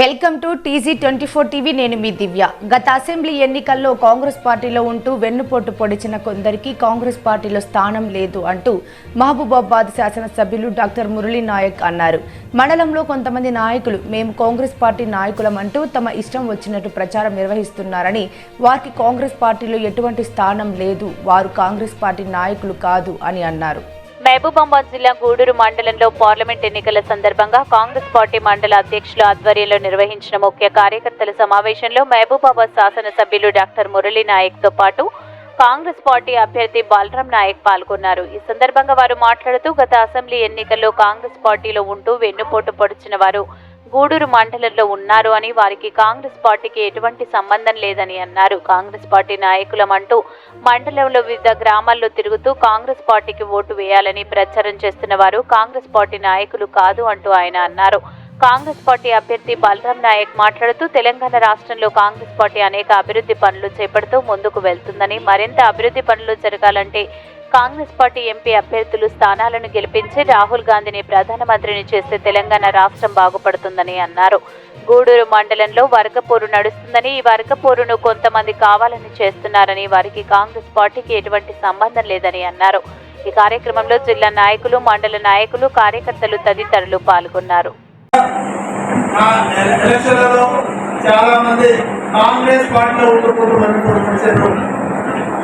Welcome to TG twenty four TV. నేను మీ దివ్య. గత అసెంబ్లీ ఎన్నికల్లో కాంగ్రెస్ పార్టీలో ఉంటూ వెన్నుపోటు పొడిచిన కొందరికి కాంగ్రెస్ పార్టీలో స్థానం లేదు అంటూ మహబూబాబాద్ శాసనసభ్యులు డాక్టర్ మురళీ నాయక్ అన్నారు. మండలంలో కొంతమంది నాయకులు మేము కాంగ్రెస్ పార్టీ నాయకులం అంటూ తమ ఇష్టం వచ్చినట్టు ప్రచారం నిర్వహిస్తున్నారని వారికి కాంగ్రెస్ పార్టీలో ఎటువంటి స్థానం లేదు. వారు కాంగ్రెస్ పార్టీ నాయకులు కాదు అని అన్నారు. మహబూబాబాద్ జిల్లా గూడూరు మండలంలో పార్లమెంట్ ఎన్నికల సందర్భంగా కాంగ్రెస్ పార్టీ మండల అధ్యక్షుల ఆధ్వర్యంలో నిర్వహించిన ముఖ్య కార్యకర్తల సమావేశంలో మహబూబాబాద్ శాసనసభ్యులు డాక్టర్ మురళీ నాయక్తో పాటు కాంగ్రెస్ పార్టీ అభ్యర్థి బలరాం నాయక్ పాల్గొన్నారు. ఈ సందర్భంగా వారు మాట్లాడుతూ గత అసెంబ్లీ ఎన్నికల్లో కాంగ్రెస్ పార్టీలో ఉంటూ వెన్నుపోటు పొడిచిన వారు గూడూరు మండలంలో ఉన్నారు అని వారికి కాంగ్రెస్ పార్టీకి ఎటువంటి సంబంధం లేదని అన్నారు. కాంగ్రెస్ పార్టీ నాయకులమంటూ మండలంలో వివిధ గ్రామాల్లో తిరుగుతూ కాంగ్రెస్ పార్టీకి ఓటు వేయాలని ప్రచారం చేస్తున్న వారు కాంగ్రెస్ పార్టీ నాయకులు కాదు అంటూ ఆయన అన్నారు. కాంగ్రెస్ పార్టీ అభ్యర్థి బలరాం నాయక్ మాట్లాడుతూ తెలంగాణ రాష్ట్రంలో కాంగ్రెస్ పార్టీ అనేక అభివృద్ధి పనులు చేపడుతూ ముందుకు వెళ్తుందని మరింత అభివృద్ధి పనులు జరగాలంటే కాంగ్రెస్ పార్టీ ఎంపీ అభ్యర్థులు స్థానాలను గెలిపించి రాహుల్ గాంధీని ప్రధానమంత్రిని చేస్తే తెలంగాణ రాష్ట్రం బాగుపడుతుందని అన్నారు. గూడూరు మండలంలో వర్గపోరు నడుస్తుందని ఈ వర్గపోరును కొంతమంది కావాలని చేస్తున్నారని వారికి కాంగ్రెస్ పార్టీకి ఎటువంటి సంబంధం లేదని అన్నారు. ఈ కార్యక్రమంలో జిల్లా నాయకులు మండల నాయకులు కార్యకర్తలు తదితరులు పాల్గొన్నారు. చాలా మంది కాంగ్రెస్ పార్టీలో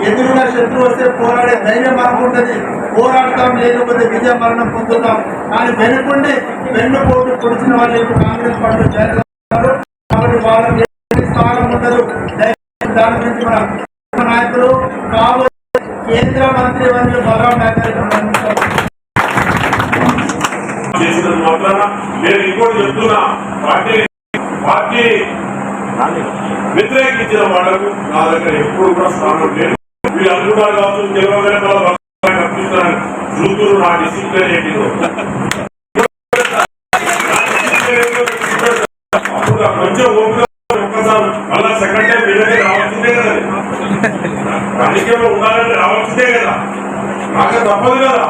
ఎదురుగా శత్రువు వస్తే పోరాడే ధైర్యం మనకు ఉంటుంది. పోరాడతాం లేకపోతే విజయ మరణం పొందుతాం. కానీ వెనుకుండి వెన్నుపోటు పొడిచిన వాళ్ళు ఇప్పుడు కాంగ్రెస్ పార్టీ చేరుతున్నారు కాబట్టి వాళ్ళకి స్థానం ఉండదు. దాని గురించి మన నాయకులు కాబోయే కేంద్ర మంత్రి వర్యులు బలరాం నేను ఇంకోటి చెప్తున్నా. పార్టీ పార్టీ వ్యతిరేకించిన వాళ్ళకు నా దగ్గర ఎప్పుడు కూడా స్థానం లేదు. వీళ్ళు అనుకుంటారు కావచ్చు తెలియగానే మళ్ళీ కనిపిస్తారని చూతురు నా డిసిప్లిన్ ఏంటిదో అప్పుడు కొంచెం ఒక్కసారి మళ్ళా సెకండ్ టైం వీళ్ళకే రావాల్సిందే కదా. రాజకీయంలో ఉండాలంటే రావాల్సిందే కదా. నాకు తప్పదు కదా.